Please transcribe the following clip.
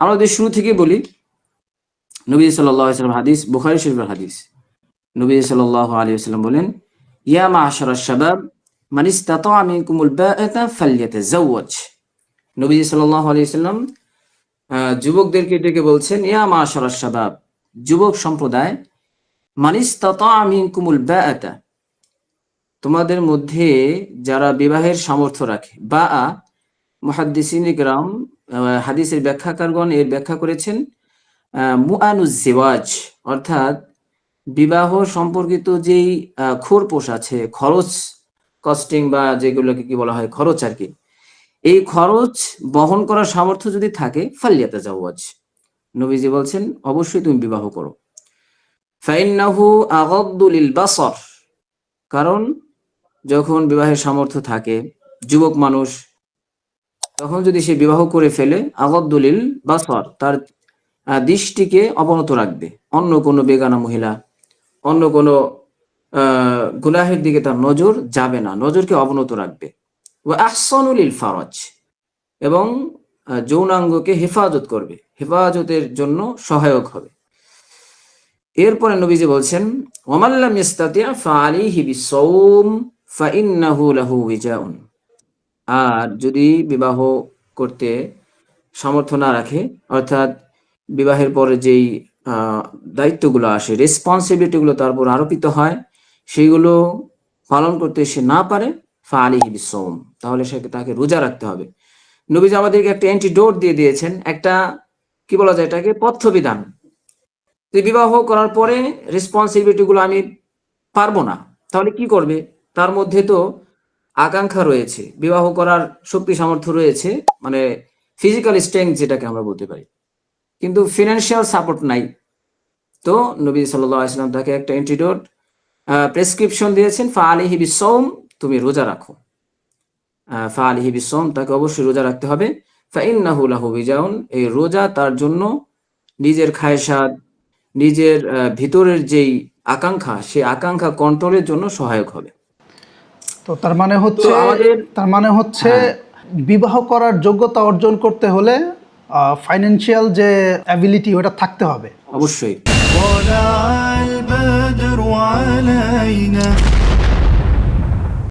আমরা যদি শুরু থেকে বলি নবী সাল্লাল্লাহু আলাইহি হাদিস বুখারি শরীফের হাদিস। নবী সাল্লাল্লাহু আলাইহি ওয়াসাল্লাম বলেন ইয়া মা'শারাশ শাবাব মান ইসতাতা'a মিনকুমুল বাআতা ফালইয়াতাজাওয়াজ নবী সাল্লাল্লাহু আলাইহি ওয়াসাল্লাম আহ, যুবকদেরকে ডেকে বলছেন ইয়া মা'শারাশ শাবাব যুবক সম্প্রদায় মান ইসতাতা'a মিনকুমুল বাআতা তোমাদের মধ্যে যারা বিবাহের সামর্থ্য রাখে বা মুহাদ্দিসিন আহ, হাদিসের ব্যাখ্যাকারগণ এর ব্যাখ্যা করেছেন মুআনুজ জিওয়াজ অর্থাৎ বিবাহ সম্পর্কিত যেই আহ, খোরপোশ আছে খরচ কস্টিং বা যেগুলোকে কি বলা হয় খরচ আর কি এই খরচ বহন করার সামর্থ্য যদি থাকে ফালিয়াতে জাওয়াজ নবীজি বলছেন অবশ্যই তুমি বিবাহ করো। ফাইন্নাহু আগাদ্দু লিল বাসর কারণ যখন বিবাহের সামর্থ্য থাকে যুবক মানুষ তখন যদি সে বিবাহ করে ফেলে আগদ্দলিল বাসর তার দৃষ্টিকে অবনত রাখবে। অন্য কোনো বেগানা মহিলা অন্য কোনো আহ, গুনাহের দিকে তার নজর যাবে না। নজরকে অবনত রাখবে। ও আহসানুলিল ফারজ। এবং যৌনাঙ্গকে হেফাজত করবে। হেফাজতের জন্য সহায়ক হবে। এরপরে নবীজি বলছেন ওমাল্লাম ইস্তাতিয়া ফাআলিহি বিসওম ফাইন্নাহু লাহু উইজাউন আর যদি বিবাহ করতে সামর্থ্য না রাখে, অর্থাৎ বিবাহের পরে যেই দায়িত্বগুলো আসে রেসপন্সিবিলিটিগুলো তার উপর আরোপিত হয়, সেগুলো পালন করতে সে না পারে বিসোম তাহলে সে তাকে রোজা রাখতে হবে। নবীজি আমাদেরকে একটা অ্যান্টিডোট দিয়ে দিয়েছেন, একটা, কি বলা যায় এটাকে, পথ্যবিধান। বিবাহ করার পরে রেসপন্সিবিলিটি গুলো আমি পারব না। তাহলে কি করবে? তার মধ্যে তো আকাঙ্ক্ষা রয়েছে, বিবাহ করার শক্তি সামর্থ্য রয়েছে মানে ফিজিক্যাল স্ট্রেংথ যেটাকে আমরা বলতে পারি। কিন্তু ফিনান্সিয়াল সাপোর্ট নাই। তো নবী সাল্লাম তাকে একটা অ্যান্টিডোট প্রেসক্রিপশন দিয়েছেন ফা আলি হিবি বিসওম তুমি রোজা রাখো। ফা আলি হিবি বিসওম তাকে অবশ্যই রোজা রাখতে হবে। ফা ইন্নাহু লাহু বিজাউন এই রোজা তার জন্য নিজের খায়সাত নিজের ভিতরের যেই আকাঙ্ক্ষা সেই আকাঙ্ক্ষা কন্ট্রোলের জন্য সহায়ক হবে। তো তার মানে হচ্ছে আমাদের তার মানে হচ্ছে হ্যাঁ। বিবাহ করার যোগ্যতা অর্জন করতে হলে ফাইন্যান্সিয়াল যে অ্যাবিলিটি ওটা থাকতে হবে। অবশ্যই।